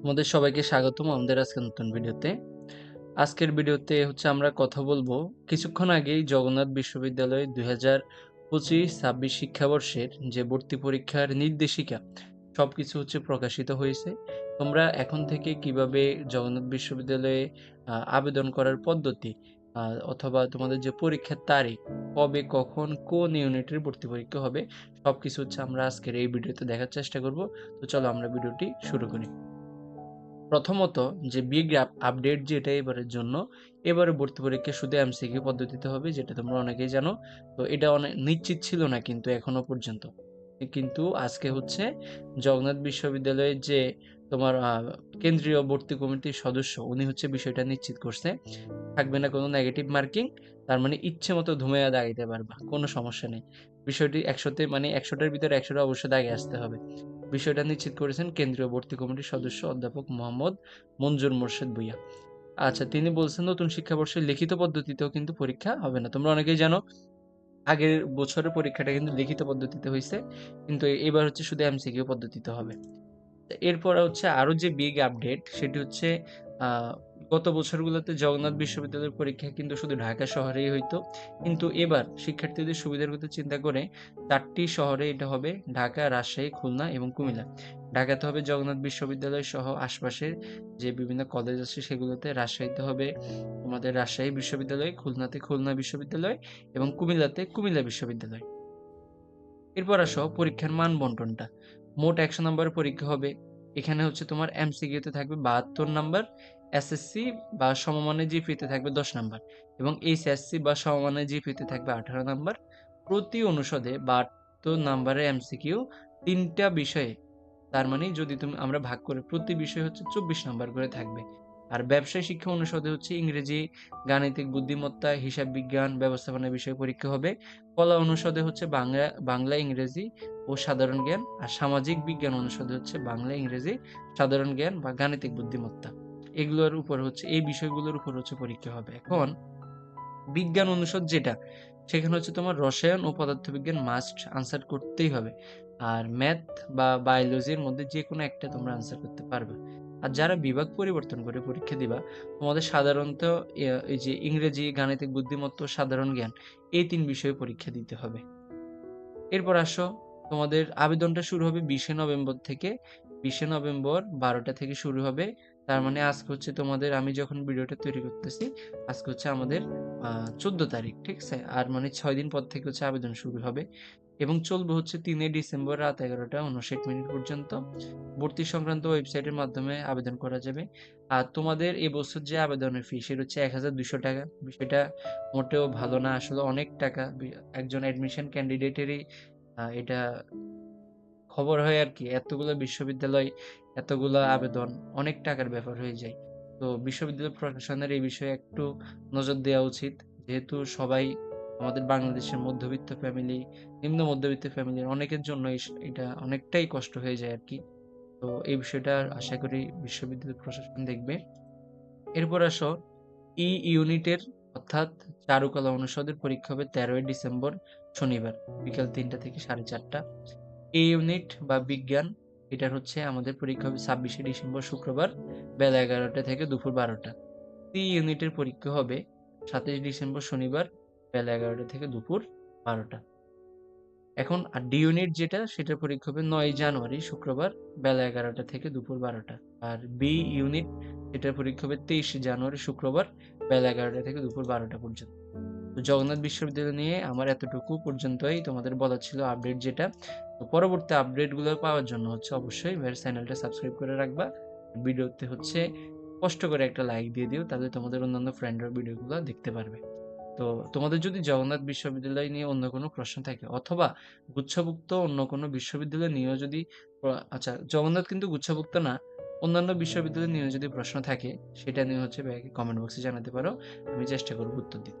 তোমাদের সবাইকে স্বাগতম আমাদের আজকে নতুন ভিডিওতে। আজকের ভিডিওতে হচ্ছে আমরা কথা বলব, কিছুক্ষণ আগেই জগন্নাথ বিশ্ববিদ্যালয় দুই হাজার পঁচিশ ছাব্বিশ শিক্ষাবর্ষের যে ভর্তি পরীক্ষার নির্দেশিকা, সবকিছু হচ্ছে প্রকাশিত হয়েছে। তোমরা এখন থেকে কীভাবে জগন্নাথ বিশ্ববিদ্যালয়ে আবেদন করার পদ্ধতি অথবা তোমাদের যে পরীক্ষার তারিখ, কবে, কখন, কোন ইউনিটের ভর্তি পরীক্ষা হবে, সবকিছু হচ্ছে আমরা আজকের এই ভিডিওতে দেখার চেষ্টা করব। তো চলো আমরা ভিডিওটি শুরু করি। প্রথমত যে বিগ আপডেট যেটা এবারের জন্য, এবারে ভর্তি পরীক্ষা শুধু এমসিকিউ পদ্ধতিতে হবে, যেটা তোমরা অনেকেই জানো। তো এটা অনেক নিশ্চিত ছিল না কিন্তু এখনও পর্যন্ত। কিন্তু আজকে হচ্ছে জগন্নাথ বিশ্ববিদ্যালয়ের যে তোমার কেন্দ্রীয় ভর্তি কমিটির সদস্য, উনি হচ্ছে বিষয়টা নিশ্চিত করছে। থাকবে না কোনো নেগেটিভ মার্কিং তার মানে ইচ্ছে মতো ধুমাইয়া দাগাইতে পারবা, কোনো সমস্যা নেই। বিষয়টি একশোতে মানে একশোটার ভিতরে একশোটা অবশ্যই দাগে আসতে হবে। বিষয়টা নিশ্চিত করেছেন কেন্দ্রীয় ভর্তি কমিটির সদস্য অধ্যাপক মোহাম্মদ মঞ্জুর মোর্শেদ ভুইয়া। আচ্ছা তিনি বলছেন নতুন শিক্ষাবর্ষের লিখিত পদ্ধতিতেও কিন্তু পরীক্ষা হবে না। তোমরা অনেকেই জানো আগের বছরের পরীক্ষাটা কিন্তু লিখিত পদ্ধতিতে হয়েছে কিন্তু এবার হচ্ছে শুধু এমসিকিউ পদ্ধতিতে হবে। এরপর হচ্ছে আরও যে বিগ আপডেট সেটি হচ্ছে গত বছরগুলোতে জগন্নাথ বিশ্ববিদ্যালয়ের পরীক্ষা কিন্তু শুধু ঢাকা শহরেই হইতো। কিন্তু এবার শিক্ষার্থীদের সুবিধার কথা চিন্তা করে চারটি শহরে এটা হবে ঢাকা, রাজশাহী, খুলনা এবং কুমিল্লা। ঢাকাতে হবে জগন্নাথ বিশ্ববিদ্যালয় সহ আশপাশের যে বিভিন্ন কলেজ আছে সেগুলোতে। রাজশাহীতে হবে আমাদের রাজশাহী বিশ্ববিদ্যালয়, খুলনাতে খুলনা বিশ্ববিদ্যালয় এবং কুমিল্লাতে কুমিল্লা বিশ্ববিদ্যালয়। এরপর আসো পরীক্ষার মান বন্টনটা। মোট একশো নম্বরের পরীক্ষা হবে। এখানে হচ্ছে তোমার এমসিকিউতে থাকবে বাহাত্তর নাম্বার এসএসসি বা সমমানের জিপিতে থাকবে দশ নাম্বার এবং এইচএসসি বা সমমানের জিপিতে থাকবে আঠারো নাম্বার। প্রতি অনুষদে বাহাত্তর নাম্বারের এমসিকিউ তিনটা বিষয়ে, তার মানে যদি তুমি আমরা ভাগ করে প্রতি বিষয় হচ্ছে চব্বিশ নাম্বার করে থাকবে। আর ব্যবসায় শিক্ষা অনুষদে হচ্ছে ইংরেজি, গাণিতিক, বুদ্ধিমত্তা, হিসাব বিজ্ঞান ব্যবস্থাপনা বিষয়ে পরীক্ষা হবে। কলা অনুষদে হচ্ছে বাংলা বাংলা, ইংরেজি ও সাধারণ জ্ঞান। আর সামাজিক বিজ্ঞান অনুষদে হচ্ছে বাংলা, ইংরেজি, সাধারণ জ্ঞান বা গাণিতিক বুদ্ধিমত্তা। এগুলোর উপর হচ্ছে, এই বিষয়গুলোর উপর হচ্ছে পরীক্ষা হবে। এখন, বিজ্ঞান অনুষদ যেটা, সেখানে হচ্ছে তোমার রসায়ন ও পদার্থবিজ্ঞান মাস্ট আনসার করতেই হবে। আর ম্যাথ বা বায়োলজির মধ্যে যে কোনো একটা তোমরা আনসার করতে পারবে। আর যারা বিভাগ পরিবর্তন করে পরীক্ষা দিবা, তোমাদের সাধারণত এই যে ইংরেজি, গাণিতিক বুদ্ধিমত্তা সাধারণ জ্ঞান, এই তিন বিষয়ে পরীক্ষা দিতে হবে। এরপর আসো, তোমাদের আবেদনটা শুরু হবে বিশে নভেম্বর থেকে। বিশে নভেম্বর বারোটা থেকে শুরু হবে তার মানে আজকে হচ্ছে তোমাদের আমি যখন ভিডিওটা তৈরি করতেছি আজকে হচ্ছে আমাদের চোদ্দ তারিখ ঠিক আছে? আর মানে ছয় দিন পর থেকে হচ্ছে আবেদন শুরু হবে এবং চলবে হচ্ছে তিনে ডিসেম্বর রাত এগারোটা উনষাট মিনিট পর্যন্ত। ভর্তি সংক্রান্ত ওয়েবসাইটের মাধ্যমে আবেদন করা যাবে। আর তোমাদের এবছর যে আবেদনের ফি সেটা হচ্ছে এক হাজার দুশো টাকা। বিষয়টা মোটেও ভালো না আসলে অনেক টাকা। একজন অ্যাডমিশন ক্যান্ডিডেটেরই এটা খবর হয় আর কি, এতগুলো বিশ্ববিদ্যালয়, এতগুলো আবেদন, অনেক টাকার ব্যাপার হয়ে যায়। তো বিশ্ববিদ্যালয় প্রশাসনের এই বিষয়ে একটু নজর দেওয়া উচিত। যেহেতু সবাই আমাদের বাংলাদেশের মধ্যবিত্ত ফ্যামিলি নিম্ন মধ্যবিত্ত ফ্যামিলির অনেকের জন্য এটা অনেকটাই কষ্ট হয়ে যায় আর কি। তো এই বিষয়টা আশা করি বিশ্ববিদ্যালয় প্রশাসন দেখবে। এরপর আসো ই ইউনিটের অর্থাৎ চারুকলা অনুষদের পরীক্ষা হবে তেরোই ডিসেম্বর শনিবার, বিকাল তিনটা থেকে সাড়ে চারটা। এ ইউনিট বা বিজ্ঞান, এটার হচ্ছে আমাদের পরীক্ষা হবে ছাব্বিশে ডিসেম্বর শুক্রবার বেলা এগারোটা থেকে দুপুর বারোটা। সি ইউনিটের পরীক্ষা হবে সাতাশ ডিসেম্বর শনিবার বেলা এগারোটা থেকে দুপুর বারোটা। এখন আর ডি ইউনিট যেটা, সেটার পরীক্ষা হবে নয় জানুয়ারি শুক্রবার বেলা এগারোটা থেকে দুপুর বারোটা। আর বি ইউনিট এটার পরীক্ষা হবে তেইশে জানুয়ারি শুক্রবার বেলা এগারোটা থেকে দুপুর বারোটা পর্যন্ত। তো জগন্নাথ বিশ্ববিদ্যালয় নিয়ে আমার এতটুকু পর্যন্তই তোমাদের বলা ছিল আপডেট যেটা। তো পরবর্তী আপডেটগুলো পাওয়ার জন্য হচ্ছে অবশ্যই ভাইয়ের চ্যানেলটা সাবস্ক্রাইব করে রাখবা। ভিডিওতে হচ্ছে কষ্ট করে একটা লাইক দিয়ে দিও, তাহলে তোমাদের অন্যান্য ফ্রেন্ডরা ভিডিওগুলো দেখতে পারবে। তো তোমাদের যদি জগন্নাথ বিশ্ববিদ্যালয় নিয়ে অন্য কোনো প্রশ্ন থাকে অথবা গুচ্ছভুক্ত অন্য কোনো বিশ্ববিদ্যালয় নিয়েও যদি আচ্ছা জগন্নাথ কিন্তু গুচ্ছভুক্ত না, অন্যান্য বিশ্ববিদ্যালয় নিয়ে যদি প্রশ্ন থাকে, সেটা নিয়ে হচ্ছে কমেন্ট বক্সে জানাতে পারো, আমি চেষ্টা করব উত্তর দিতে।